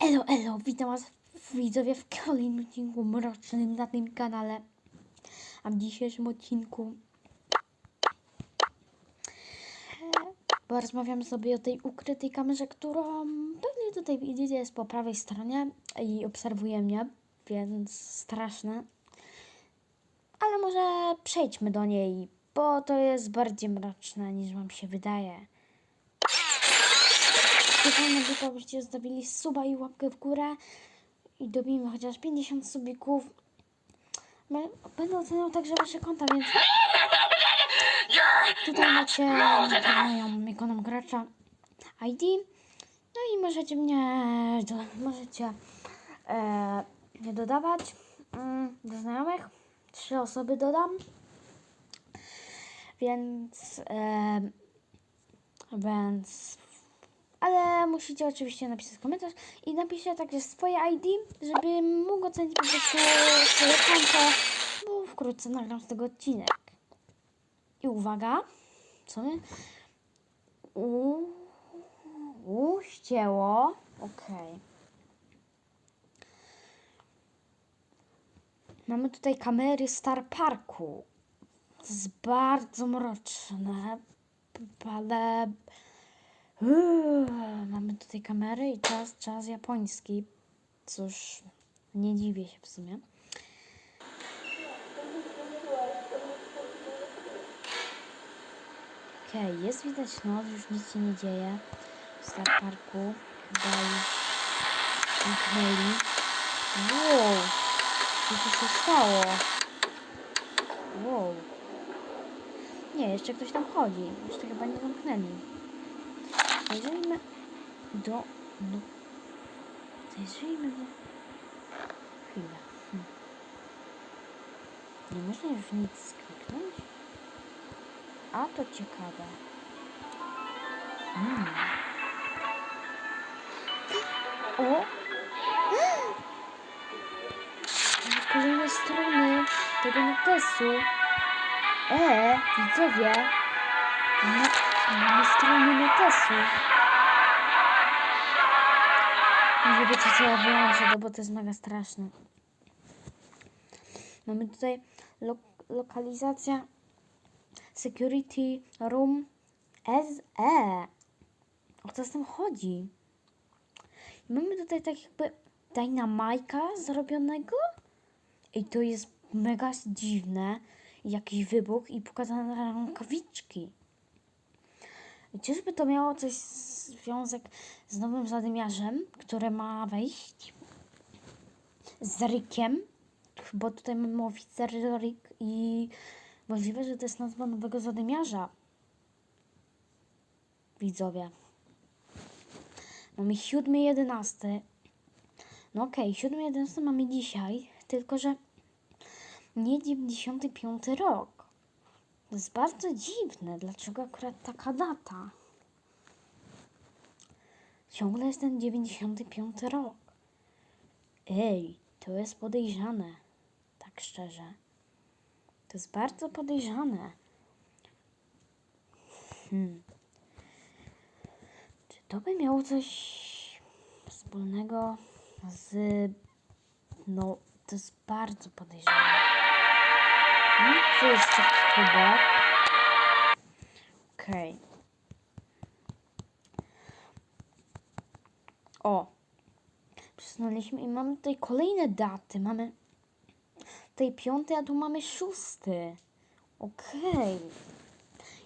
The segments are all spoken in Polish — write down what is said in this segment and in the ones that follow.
Elo, elo, witam was widzowie w kolejnym odcinku mrocznym na tym kanale. A w dzisiejszym odcinku e, porozmawiam sobie o tej ukrytej kamerze, którą pewnie tutaj widzicie jest po prawej stronie i obserwuje mnie, więc straszne. Ale może przejdźmy do niej, bo to jest bardziej mroczne niż wam się wydaje. Specjalnie by byście zostawili suba i łapkę w górę i dobijmy chociaż 50 subików. Będę oceniał także wasze konta, więc tutaj macie moją ikoną gracza ID. No i możecie mnie, do, możecie e, mnie dodawać mm, do znajomych. Trzy osoby dodam. Więc, e, więc ale musicie oczywiście napisać komentarz i napiszcie także swoje ID, żeby mógł ocenić po prostu swoje konto, bo wkrótce nagram z tego odcinek. I uwaga, co my? U, u ścięło. Okej. Mamy tutaj kamery Star Parku. To jest bardzo mroczne, ale Mamy tutaj kamery i czas, czas japoński. Cóż, nie dziwię się w sumie. Okej, jest widać noc, już nic się nie dzieje. W Star Parku chyba już zamknęli. Wow, co tu się stało? Wow. Nie, jeszcze ktoś tam chodzi. Jeszcze chyba nie zamknęli. Zajrzyjmy do... do... Zajrzyjmy do... Chwilę. Hm. Nie można już nic kliknąć? A to ciekawe. Hmm. O! Kolejne strony tego notesu. E, widzowie. Mamy, strony notesu. Może wiecie co ja wyłączę, no bo to jest mega straszne. Mamy tutaj lo lokalizacja Security Room SE. O co z tym chodzi? Mamy tutaj tak jakby dynamajka zrobionego. I to jest mega dziwne. Jakiś wybuch i pokazane rękawiczki. Czyżby to miało coś związek z nowym zadymiarzem, który ma wejść? Z Rickiem? Bo tutaj mamy oficer Rick i możliwe, że to jest nazwa nowego zadymiarza. Widzowie. Mamy 7.11. No okej, okay, 7.11 mamy dzisiaj, tylko że nie 95 rok. To jest bardzo dziwne. Dlaczego akurat taka data? Ciągle jest ten 95 rok. Ej, to jest podejrzane. Tak szczerze. To jest bardzo podejrzane. Hmm. Czy to by miało coś wspólnego z. No, to jest bardzo podejrzane. No, co jeszcze kubek? Okej. O. Przesunęliśmy i mamy tutaj kolejne daty. Mamy tutaj piąty, a tu mamy szósty. Okej.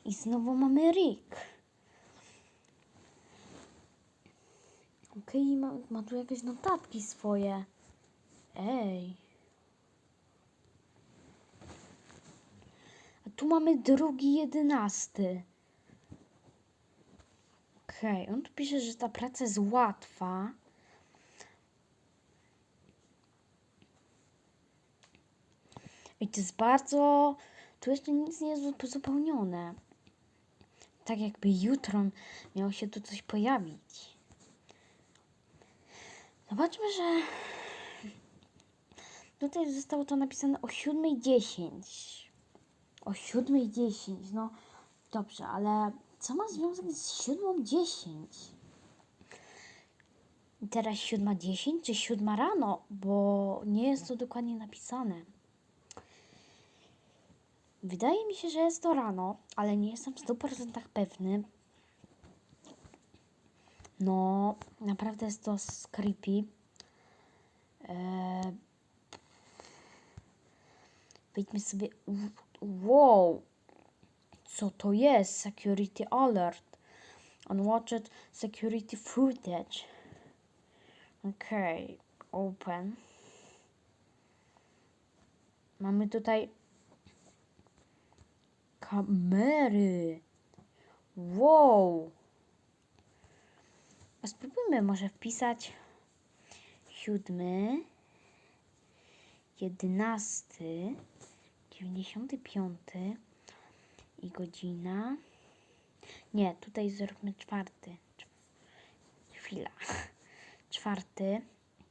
I znowu mamy Rick. Okej, ma, ma tu jakieś notatki swoje. Ej. Tu mamy drugi jedenasty. Okej, on tu pisze, że ta praca jest łatwa. I to jest bardzo... Tu jeszcze nic nie jest uzupełnione. Tak jakby jutro miało się tu coś pojawić. Zobaczmy, że... Tutaj zostało to napisane o 7.10. O 7.10, no dobrze, ale co ma związek z 7.10? I teraz 7.10 czy 7 rano, bo nie jest to dokładnie napisane. Wydaje mi się, że jest to rano, ale nie jestem w 100% pewny. No, naprawdę jest to creepy. Eee, wejdźmy sobie. Wow! Co to jest? Security alert. Unwatched security footage. Okej, open. Mamy tutaj kamery. Wow. A spróbujmy może wpisać siódmy, jedenasty, dziewięćdziesiąty piąty i godzina. Nie, tutaj zróbmy czwarty. Chwila. Czwarty.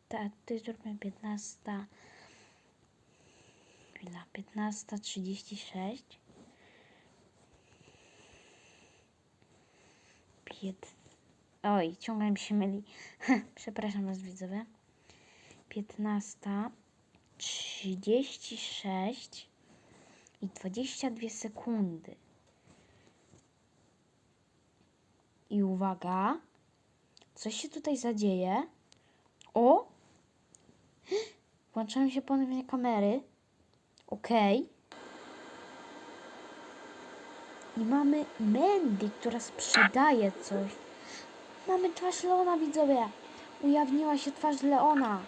Ta, tutaj zróbmy piętnasta. Chwila. Piętnasta trzydzieści sześć. Pięt... Oj, ciągle mi się myli. Przepraszam was widzowie. Piętnasta trzydzieści sześć i dwadzieścia dwie sekundy. I uwaga, coś się tutaj zadzieje. O! Włączają się ponownie kamery. Okej. I mamy Mandy, która sprzedaje coś. Mamy twarz Leona, widzowie. Ujawniła się twarz Leona.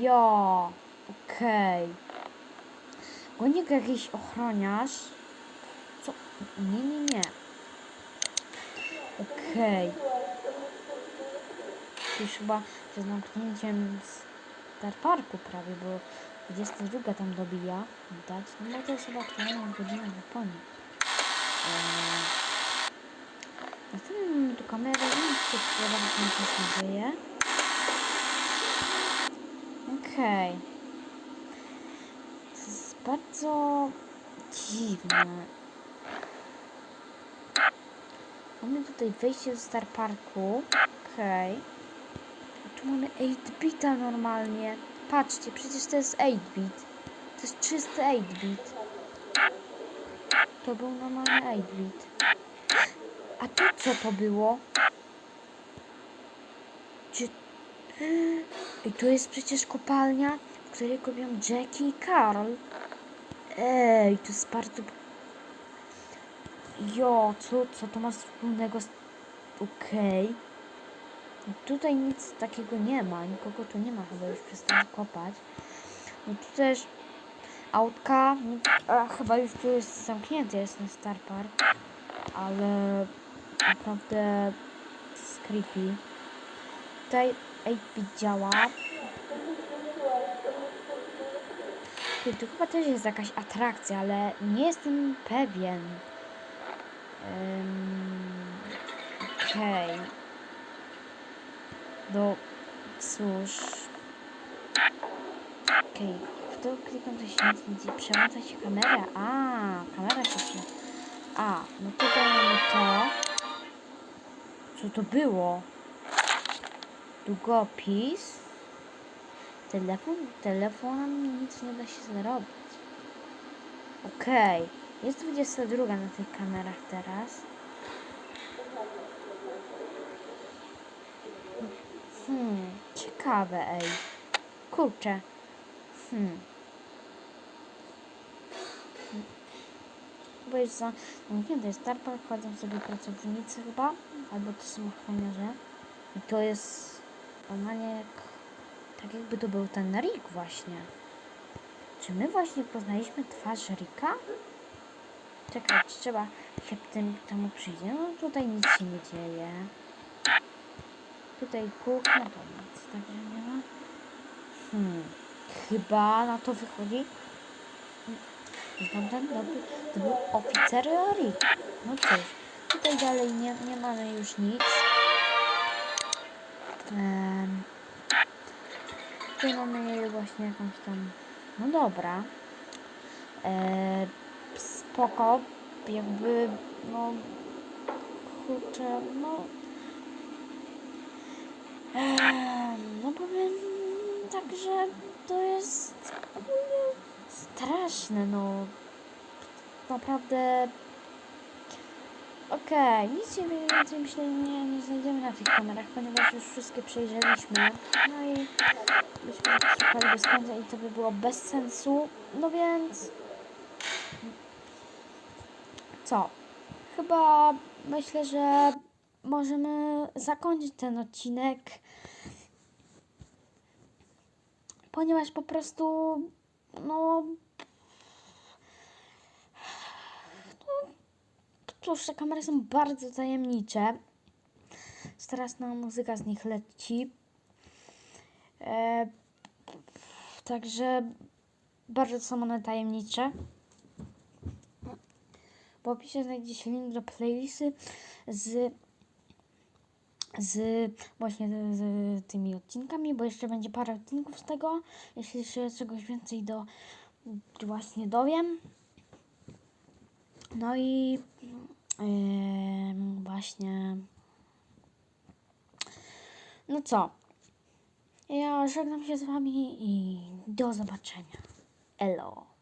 Jo, okej. Goni go jakiś ochroniarz. Co? Nie, nie, nie. Okej. To już chyba z zamknięciem Star Parku prawie, bo 22 tam dobija. Widać. No bo to jest chyba aktualna godzina w Japonii. Eee. Następnie mamy tu kamerę i się podoba, co się dzieje. Okej. Jest bardzo dziwne. Mamy tutaj wejście do Star Parku. Okej. A Tu mamy 8-bita normalnie. Patrzcie, przecież to jest 8-bit. To jest czysty 8-bit. To był normalny 8-bit. A to co to było? Gdzie... I to jest przecież kopalnia, w której kopią Jackie i Carl. Ej, to jest bardzo... Jo, co, co to ma wspólnego z... Okej. No Tutaj nic takiego nie ma, nikogo tu nie ma, chyba już przestałem kopać. No tu też autka, a, chyba już tu jest zamknięty, jest ten Star Park, ale naprawdę creepy. Tutaj 8-bit działa. Ty, tu chyba też jest jakaś atrakcja, ale nie jestem pewien. Um, Okej. No, cóż. Okej, w to klikam, to się nic nie dzieje. Przełącza się kamera. A, kamera się prze... A, no tutaj mamy to. Co to było? Długopis. Telefon? Telefonem nic nie da się zrobić. Okej. Jest 22 na tych kamerach teraz. Hmm, ciekawe, ej. Kurczę. Hmm. Bo jest zamknięty jest Star Park, chodzą sobie pracownicy chyba, albo to są ochroniarze. I to jest jak, tak jakby to był ten Rick właśnie. Czy my właśnie poznaliśmy twarz Ricka? Czekaj, czy trzeba się tym temu przyjdzie? No tutaj nic się nie dzieje. Tutaj kuchnia, to nic także nie ma. Hmm, chyba na to wychodzi. Tamten to był, to był oficer Rick. No cóż, tutaj dalej nie, nie mamy już nic. Tutaj mamy właśnie jakąś tam... No dobra. E, spoko. Jakby, no... Kurczę, no... Eee, Także to jest straszne, no. Naprawdę. Okej, nic się więcej myślę nie, nie znajdziemy na tych kamerach, ponieważ już wszystkie przejrzeliśmy. No i byśmy szukali bez końca i to by było bez sensu. No więc. Co? Chyba myślę, że możemy zakończyć ten odcinek. Ponieważ po prostu, no cóż, te kamery są bardzo tajemnicze. Straszna muzyka z nich leci. E, także bardzo są one tajemnicze. W opisie znajdzie się link do playlisty z, z właśnie z, z tymi odcinkami, bo jeszcze będzie parę odcinków z tego, jeśli się czegoś więcej do właśnie dowiem. No i em, właśnie no co? Ja żegnam się z wami i do zobaczenia. Elo.